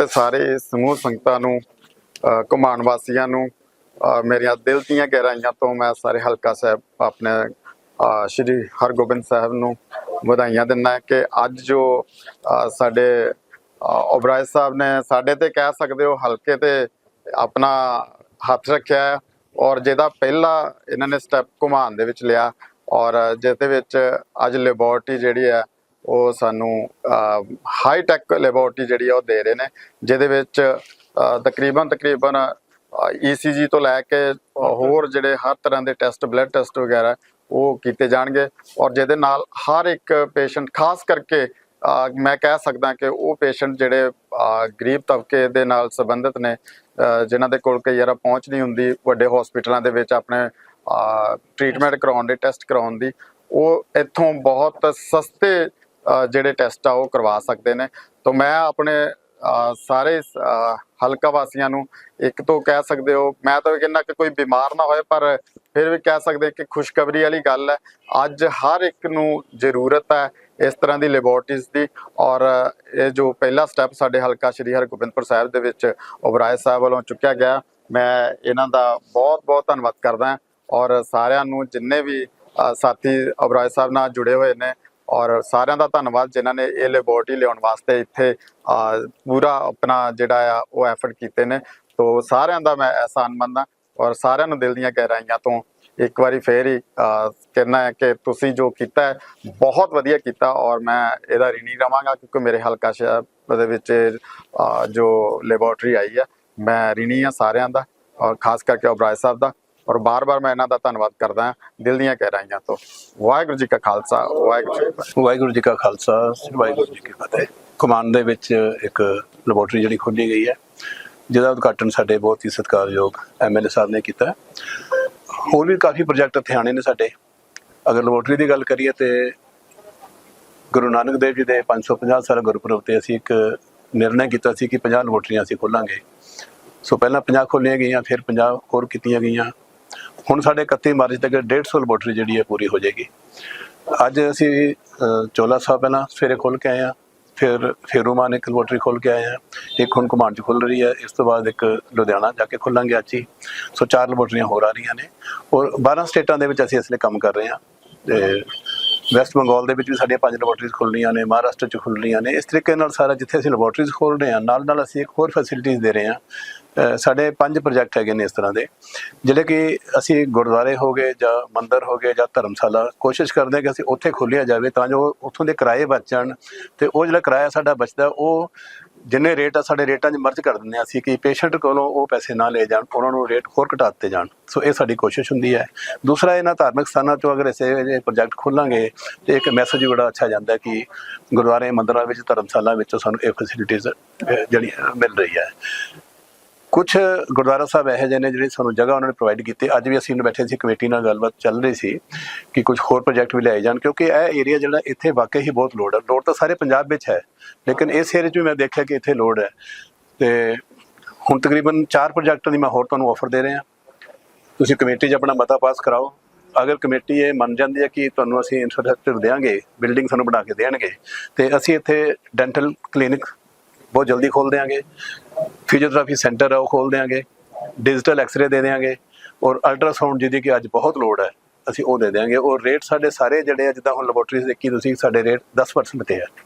ਤੇ ਸਾਰੇ ਸਮੂਹ ਸੰਗਤਾਂ ਨੂੰ ਅ, ਘੁਮਾਣ ਵਾਸੀਆਂ ਨੂੰ ਮੇਰੀਆਂ ਦਿਲ ਦੀਆਂ ਗਹਿਰਾਈਆਂ ਤੋਂ ਮੈਂ ਸਾਰੇ ਹਲਕਾ ਸਾਹਿਬ ਆਪਣੇ ਸ਼੍ਰੀ ਹਰਗੋਬਿੰਦ ਸਾਹਿਬ ਨੂੰ ਵਧਾਈਆਂ ਦਿੰਦਾ ਕਿ ਅੱਜ ਜੋ ਸਾਡੇ ਓਬਰਾਏ ਸਾਹਿਬ ਨੇ ਸਾਡੇ ਤੇ ਕਹਿ ਸਕਦੇ ਹੋ ਹਲਕੇ ਤੇ ਆਪਣਾ ਹੱਥ ਰੱਖਿਆ ਹੈ ਔਰ ਜਿਹਦਾ ਪਹਿਲਾ ਇਹਨਾਂ ਨੇ ਸਟੈਪ ਘੁਮਾਉਣ ਦੇ ਵਿੱਚ ਲਿਆ ਔਰ ਜਿਸ ਦੇ ਵਿੱਚ ਅੱਜ ਲੈਬੋਰਟਰੀ ਜਿਹੜੀ ਹੈ ਉਹ ਸਾਨੂੰ ਹਾਈ ਟੈਕ ਲੈਬੋਰਟਰੀ ਜਿਹੜੀ ਆ ਉਹ ਦੇ ਰਹੇ ਨੇ ਜਿਹਦੇ ਵਿੱਚ ਅ, ਤਕਰੀਬਨ ਤਕਰੀਬਨ ਈਸੀਜੀ ਤੋਂ ਲੈ ਕੇ ਹੋਰ ਜਿਹੜੇ ਹਰ ਤਰ੍ਹਾਂ ਦੇ ਟੈਸਟ ਬਲੱਡ ਟੈਸਟ ਵਗੈਰਾ ਉਹ ਕੀਤੇ ਜਾਣਗੇ। ਔਰ ਜਿਹਦੇ ਨਾਲ ਹਰ ਇੱਕ ਪੇਸ਼ੈਂਟ ਖਾਸ ਕਰਕੇ ਮੈਂ ਕਹਿ ਸਕਦਾ ਕਿ ਉਹ ਪੇਸ਼ੈਂਟ ਜਿਹੜੇ ਗਰੀਬ ਤਬਕੇ ਦੇ ਨਾਲ ਸੰਬੰਧਿਤ ਨੇ ਅ, ਜਿਨ੍ਹਾਂ ਦੇ ਕੋਲ ਕਈ ਵਾਰ ਪਹੁੰਚ ਨਹੀਂ ਹੁੰਦੀ ਵੱਡੇ ਹਸਪੀਟਲਾਂ ਦੇ ਵਿੱਚ ਆਪਣੇ ਟ੍ਰੀਟਮੈਂਟ ਕਰਾਉਣ ਦੇ ਟੈਸਟ ਕਰਾਉਣ ਦੀ ਉਹ ਇੱਥੋਂ ਬਹੁਤ ਸਸਤੇ ਜਿਹੜੇ ਟੈਸਟ ਆ, ਉਹ ਕਰਵਾ ਸਕਦੇ ਨੇ। ਤਾਂ ਮੈਂ ਆਪਣੇ ਸਾਰੇ ਹਲਕਾ ਵਾਸੀਆਂ ਨੂੰ ਇੱਕ ਤੋਂ ਕਹਿ ਸਕਦੇ ਹੋ, ਮੈਂ ਤਾਂ ਇਹ ਕਹਿੰਦਾ ਕਿ ਕੋਈ ਬਿਮਾਰ ਨਾ ਹੋਏ, ਪਰ ਫਿਰ ਵੀ ਕਹਿ ਸਕਦੇ ਕਿ ਖੁਸ਼ਖਬਰੀ ਵਾਲੀ ਗੱਲ ਹੈ। ਅੱਜ ਹਰ ਇੱਕ ਨੂੰ ਜ਼ਰੂਰਤ ਹੈ ਇਸ ਤਰ੍ਹਾਂ ਦੀ ਲੈਬੋਰਟਰੀਜ਼ ਦੀ ਔਰ ਇਹ ਜੋ ਪਹਿਲਾ ਸਟੈਪ ਸਾਡੇ ਹਲਕਾ ਸ਼੍ਰੀ ਹਰਗੋਬਿੰਦਪੁਰ ਸਾਹਿਬ ਦੇ ਵਿੱਚ ਉਬਰਾਏ ਸਾਹਿਬ ਵੱਲੋਂ ਚੁੱਕਿਆ ਗਿਆ, ਮੈਂ ਇਹਨਾਂ ਦਾ ਬਹੁਤ ਬਹੁਤ ਧੰਨਵਾਦ ਕਰਦਾ ਔਰ ਸਾਰਿਆਂ ਨੂੰ ਜਿੰਨੇ ਵੀ ਸਾਥੀ ਉਬਰਾਏ ਸਾਹਿਬ ਨਾਲ ਜੁੜੇ ਹੋਏ ਨੇ ਔਰ ਸਾਰਿਆਂ ਦਾ ਧੰਨਵਾਦ ਜਿਨ੍ਹਾਂ ਨੇ ਇਹ ਲੈਬੋਰਟਰੀ ਲਿਆਉਣ ਵਾਸਤੇ ਇੱਥੇ ਪੂਰਾ ਆਪਣਾ ਜਿਹੜਾ ਆ ਉਹ ਐਫਰਟ ਕੀਤੇ ਨੇ। ਤੋਂ ਸਾਰਿਆਂ ਦਾ ਮੈਂ ਅਹਿਸਾਨ ਮੰਨਦਾ ਔਰ ਸਾਰਿਆਂ ਨੂੰ ਦਿਲ ਦੀਆਂ ਗਹਿਰਾਈਆਂ ਤੋਂ ਇੱਕ ਵਾਰੀ ਫੇਰ ਹੀ ਅ, ਕਹਿਣਾ ਹੈ ਕਿ ਤੁਸੀਂ ਜੋ ਕੀਤਾ ਹੈ ਬਹੁਤ ਵਧੀਆ ਕੀਤਾ ਔਰ ਮੈਂ ਇਹਦਾ ਰਿਣੀ ਰਵਾਂਗਾ ਕਿਉਂਕਿ ਮੇਰੇ ਹਲਕਾ ਸ਼ਹਿਰ ਦੇ ਵਿੱਚ ਜੋ ਲੈਬੋਰਟਰੀ ਆਈ ਹੈ ਮੈਂ ਰਿਣੀ ਆ ਸਾਰਿਆਂ ਦਾ ਔਰ ਖਾਸ ਕਰਕੇ ਉਬਰਾਏ ਸਾਹਿਬ ਦਾ। ਔਰ ਬਾਰ-ਬਾਰ ਮੈਂ ਇਹਨਾਂ ਦਾ ਧੰਨਵਾਦ ਕਰਦਾ ਦਿਲ ਦੀਆਂ ਗਹਿਰਾਈਆਂ ਤੋਂ। ਵਾਹਿਗੁਰੂ ਜੀ ਕਾ ਖਾਲਸਾ, ਵਾਹਿਗੁਰੂ ਜੀ ਵਾਹਿਗੁਰੂ ਜੀ ਕਾ ਖਾਲਸਾ, ਵਾਹਿਗੁਰੂ ਜੀ ਕੀ ਫਤਿਹ। ਕਮਾਨ ਦੇ ਵਿੱਚ ਇੱਕ ਲੈਬੋਰਟਰੀ ਜਿਹੜੀ ਖੋਲੀ ਗਈ ਹੈ, ਜਿਹਦਾ ਉਦਘਾਟਨ ਸਾਡੇ ਬਹੁਤ ਹੀ ਸਤਿਕਾਰਯੋਗ ਐਮਐਲਏ ਸਾਹਿਬ ਨੇ ਕੀਤਾ ਹੋਰ ਵੀ ਕਾਫੀ ਪ੍ਰੋਜੈਕਟ ਇੱਥੇ ਆਣੇ ਨੇ ਸਾਡੇ। ਅਗਰ ਲੈਬੋਰਟਰੀ ਦੀ ਗੱਲ ਕਰੀਏ ਤੇ ਗੁਰੂ ਨਾਨਕ ਦੇਵ ਜੀ ਦੇ 550 ਸਾਲ ਗੁਰਪੁਰਬ ਤੇ ਅਸੀਂ ਇੱਕ ਨਿਰਣਾ ਕੀਤਾ ਸੀ ਕਿ 50 ਲੈਬੋਰਟਰੀਆਂ ਅਸੀਂ ਖੋਲਾਂਗੇ। ਸੋ ਪਹਿਲਾਂ 50 ਖੋਲੀਆਂ ਗਈਆਂ, ਫਿਰ 50 ਹੋਰ ਕੀਤੀਆਂ ਗਈਆਂ। ਹੁਣ ਸਾਡੇ 31 ਮਾਰਚ ਤੱਕ 150 ਲੈਬੋਰਟਰੀ ਜਿਹੜੀ ਹੈ ਪੂਰੀ ਹੋ ਜਾਏਗੀ। ਅੱਜ ਅਸੀਂ ਅ, ਚੋਲਾ ਸਾਹਿਬ ਪਹਿਲਾਂ ਸਵੇਰੇ ਖੋਲ ਕੇ ਆਏ ਆ ਫਿਰ ਫੇਰੂਮਾਨ ਇੱਕ ਲੈਬੋਰਟਰੀ ਖੋਲ ਕੇ ਆਏ ਆ ਇੱਕ ਹੁਣ ਕਮਾਂਡ ਚ ਖੁੱਲ ਰਹੀ ਹੈ ਇਸ ਤੋਂ ਬਾਅਦ ਇੱਕ ਲੁਧਿਆਣਾ ਜਾ ਕੇ ਖੁੱਲਾਂਗੇ ਅੱਜ ਹੀ। ਸੋ ਚਾਰ ਲੈਬੋਰਟਰੀਆਂ ਹੋਰ ਆ ਰਹੀਆਂ ਨੇ ਔਰ 12 ਸਟੇਟਾਂ ਦੇ ਵਿੱਚ ਅਸੀਂ ਇਸ ਲਈ ਕੰਮ ਕਰ ਰਹੇ ਹਾਂ। ਤੇ ਵੈਸਟ ਬੰਗਾਲ ਦੇ ਵਿੱਚ ਵੀ ਸਾਡੀਆਂ ਪੰਜ ਲੈਬੋਰਟਰੀਜ਼ ਖੁੱਲ ਨੇ ਮਹਾਰਾਸ਼ਟਰ ਚ ਖੁੱਲ ਰਹੀਆਂ ਨੇ। ਇਸ ਤਰੀਕੇ ਨਾਲ ਸਾਰਾ ਜਿੱਥੇ ਅਸੀਂ ਲੈਬੋਰਟਰੀਜ਼ ਖੋਲ ਰਹੇ ਹਾਂ ਨਾਲ ਨਾਲ ਅਸੀਂ ਇੱਕ ਹੋਰ ਫੈਸਿਲਿਟੀਜ਼ ਦੇ ਰਹੇ ਹਾਂ ਸਾਡੇ ਪੰਜ ਪ੍ਰੋਜੈਕਟ ਹੈਗੇ ਨੇ ਇਸ ਤਰ੍ਹਾਂ ਦੇ, ਜਿਹੜੇ ਕਿ ਅਸੀਂ ਗੁਰਦੁਆਰੇ ਹੋ ਗਏ ਜਾਂ ਮੰਦਿਰ ਹੋ ਗਏ ਜਾਂ ਧਰਮਸ਼ਾਲਾ, ਕੋਸ਼ਿਸ਼ ਕਰਦੇ ਹਾਂ ਕਿ ਅਸੀਂ ਉੱਥੇ ਖੋਲਿਆ ਜਾਵੇ ਤਾਂ ਜੋ ਉੱਥੋਂ ਦੇ ਕਿਰਾਏ ਬਚ ਜਾਣ ਤੇ ਉਹ ਜਿਹੜਾ ਕਿਰਾਇਆ ਸਾਡਾ ਬਚਦਾ, ਉਹ ਜਿੰਨੇ ਰੇਟ ਆ ਸਾਡੇ ਰੇਟਾਂ 'ਚ ਮਰਜ ਕਰ ਦਿੰਦੇ ਹਾਂ ਅਸੀਂ ਕਿ ਪੇਸ਼ੈਂਟ ਕੋਲੋਂ ਉਹ ਪੈਸੇ ਨਾ ਲੈ ਜਾਣ, ਉਹਨਾਂ ਨੂੰ ਰੇਟ ਹੋਰ ਘਟਾ ਦਿੱਤੇ ਜਾਣ। ਸੋ ਇਹ ਸਾਡੀ ਕੋਸ਼ਿਸ਼ ਹੁੰਦੀ ਹੈ। ਦੂਸਰਾ, ਇਹਨਾਂ ਧਾਰਮਿਕ ਸਥਾਨਾਂ 'ਚੋਂ ਅਗਰ ਇਸੇ ਪ੍ਰੋਜੈਕਟ ਖੋਲਾਂਗੇ, ਤੇ ਇੱਕ ਮੈਸੇਜ ਬੜਾ ਅੱਛਾ ਜਾਂਦਾ ਕਿ ਗੁਰਦੁਆਰੇ, ਮੰਦਰਾਂ ਵਿੱਚ, ਧਰਮਸ਼ਾਲਾ ਵਿੱਚੋਂ ਸਾਨੂੰ ਇਹ ਫੈਸਿਲਿਟੀਜ਼ ਜਿਹੜੀ ਮਿਲ ਰਹੀ ਹੈ। ਕੁਝ ਗੁਰਦੁਆਰਾ ਸਾਹਿਬ ਇਹੋ ਜਿਹੇ ਨੇ ਜਿਹੜੇ ਸਾਨੂੰ ਜਗ੍ਹਾ ਉਹਨਾਂ ਨੇ ਪ੍ਰੋਵਾਈਡ ਕੀਤੀ। ਅੱਜ ਵੀ ਅਸੀਂ ਬੈਠੇ ਸੀ, ਕਮੇਟੀ ਨਾਲ ਗੱਲਬਾਤ ਚੱਲ ਰਹੀ ਸੀ ਕਿ ਕੁਝ ਹੋਰ ਪ੍ਰੋਜੈਕਟ ਵੀ ਲਿਆਏ ਜਾਣ, ਕਿਉਂਕਿ ਇਹ ਏਰੀਆ ਜਿਹੜਾ ਇੱਥੇ ਵਾਕਈ ਹੀ ਬਹੁਤ ਲੋੜ ਹੈ ਲੋੜ ਤਾਂ ਸਾਰੇ ਪੰਜਾਬ ਵਿੱਚ ਹੈ, ਲੇਕਿਨ ਇਸ ਏਰੀਆ 'ਚ ਵੀ ਮੈਂ ਦੇਖਿਆ ਕਿ ਇੱਥੇ ਲੋੜ ਹੈ। ਤੇ ਹੁਣ ਤਕਰੀਬਨ 4 ਪ੍ਰੋਜੈਕਟਾਂ ਦੀ ਮੈਂ ਹੋਰ ਤੁਹਾਨੂੰ ਆਫਰ ਦੇ ਰਿਹਾ। ਤੁਸੀਂ ਕਮੇਟੀ 'ਚ ਆਪਣਾ ਮਤਾ ਪਾਸ ਕਰਾਓ। ਅਗਰ ਕਮੇਟੀ ਇਹ ਮੰਨ ਜਾਂਦੀ ਹੈ ਕਿ ਤੁਹਾਨੂੰ ਅਸੀਂ ਇਨਫਰਾਸਟ੍ਰਕਚਰ ਦੇਵਾਂਗੇ ਬਿਲਡਿੰਗ ਤੁਹਾਨੂੰ ਬਣਾ ਕੇ ਦੇਣਗੇ, ਤੇ ਅਸੀਂ ਇੱਥੇ ਡੈਂਟਲ ਕਲੀਨਿਕ ਬਹੁਤ ਜਲਦੀ ਖੋਲ ਦੇਵਾਂਗੇ ਫਿਜ਼ੀਓਥੈਰੇਪੀ ਸੈਂਟਰ ਹੈ ਉਹ ਖੋਲ ਦੇਵਾਂਗੇ ਡਿਜੀਟਲ ਐਕਸ-ਰੇ ਦੇ ਦੇਵਾਂਗੇ ਔਰ ਅਲਟਰਾਸਾਊਂਡ ਜਿਹਦੀ ਕਿ ਅੱਜ ਬਹੁਤ ਲੋੜ ਹੈ, ਅਸੀਂ ਉਹ ਦੇ ਦੇਵਾਂਗੇ ਔਰ ਰੇਟ ਸਾਡੇ ਸਾਰੇ ਜਿਹੜੇ ਜਿੱਦਾਂ ਹੁਣ ਲੈਬੋਰਟਰੀਜ਼ ਦੇਖੀ ਤੁਸੀਂ, ਸਾਡੇ ਰੇਟ 10% ਤੇ ਹੈ।